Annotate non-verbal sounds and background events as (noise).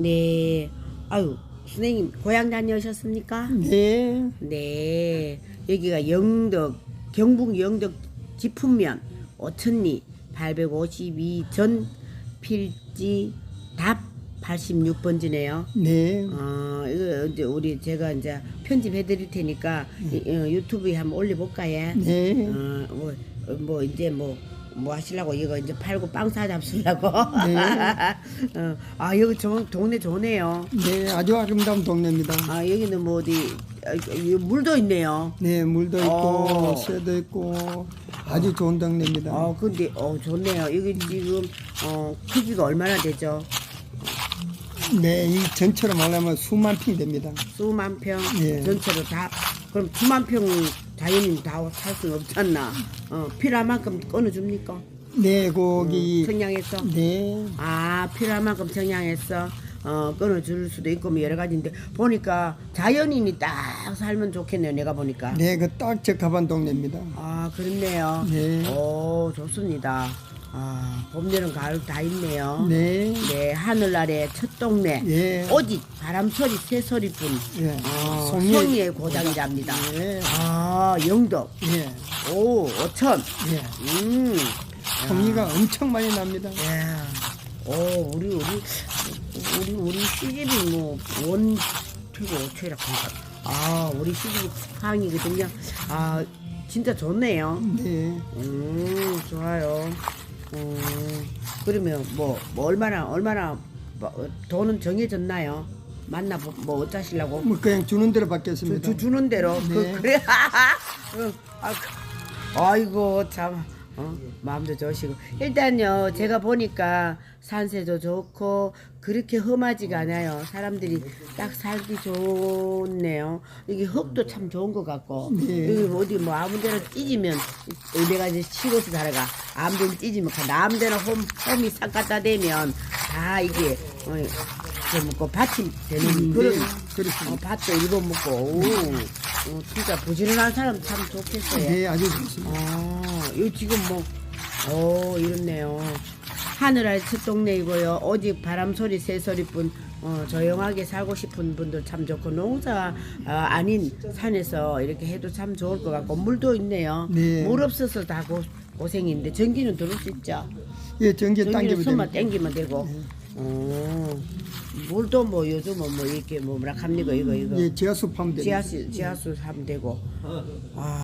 네. 아유, 선생님 고향 다녀오셨습니까? 네. 네. 여기가 영덕 경북 영덕 지품면 오천리 852 전 필지 답 86번지네요. 네. 어, 이거 이제 우리 제가 이제 편집해 드릴 테니까 이- 어, 유튜브에 한번 올려 볼까요? 네. 어, 뭐, 어, 뭐 이제 뭐, 뭐 하시려고 이거 이제 팔고 빵사 잡수려고. 네. (laughs) 어, 아 여기 저 동네 좋네요. 네. 아주 아름다운 동네입니다. 아 여기는 뭐 어디 아, 이 물도 있네요. 네. 물도 있고 어. 새도 있고 아주 좋은 동네입니다. 어 근데 어 좋네요. 여기 지금 어 크기가 얼마나 되죠? 네. 이 전체로 말하면 수만 평 됩니다. 수만 평 예. 전체로 다 그럼 수만 평 자연인 다살 수는 없잖나. 어 필요한 만큼 끊어 줍니까? 네. 거기 청량해서. 네. 아 필요한 만큼 청량해서 어 끊어줄 수도 있고 뭐 여러 가지인데 보니까 자연인이 딱 살면 좋겠네요 내가 보니까 네. 그딱 적합한 동네입니다. 아 그렇네요 네. 오 좋습니다 아 봄, 여름, 가을 다 있네요 네. 네 하늘 아래 첫 동네 예. 오직 바람 소리 새 소리뿐 예. 어, 송이의- 성리의 고장이랍니다 네. 아 영덕 예. 오 오천 예. 음 송이가 엄청 많이 납니다. 예. 오, 우리, 우리, 우리, 우리 시집이 뭐, 원, 최고, 최락 한가. 아, 우리 시집이 항이거든요. 아, 진짜 좋네요. 네. 음, 좋아요. 음, 그러면 뭐, 뭐, 얼마나, 얼마나, 뭐, 돈은 정해졌나요? 만나, 보- 뭐, 어쩌시려고? 뭐 그냥 주는 대로 주, 받겠습니다. 주, 주 는 대로. 네. 그, 그래. (laughs) 응. 아, 그- 아이고, 참. 어, 마음도 좋으시고. 일단요, 제가 보니까 산세도 좋고, 그렇게 험하지가 않아요. 사람들이 딱 살기 좋네요. 이게 흙도 참 좋은 것 같고, 네. 여기 어디 뭐 아무 데나 찢으면, 내가 이제 치고서 살아가. 데나 찢으면, 아무 데나 홈, 홈이 싹 갖다 대면, 다 이게, 어, 좀, 그 받침 되는 음, 그런, 네, 그렇습니다. 어, 밭도 일궈 먹고, 오, 어, 진짜 부지런한 사람 참 좋겠어요. 네. 아주 좋습니다. 아, 이 지금 뭐, 오, 이렇네요. 하늘 아래 첫 동네이고요. 오직 바람 소리, 새 소리뿐, 어, 조용하게 살고 싶은 분들 참 좋고, 농사 어, 아닌 산에서 이렇게 해도 참 좋을 것 같고, 물도 있네요. 네. 물 없어서 다 고, 고생인데, 전기는 들을 수 있죠. 예, 전기 전기는 숨만. 땡기면 되고. 어, 물도 뭐 요즘은 뭐 이렇게 뭐 뭐라 합니까, 이거, 이거. 예, 지하수 파면 됩니다. 지하수, 지하수 하면 되고. 아.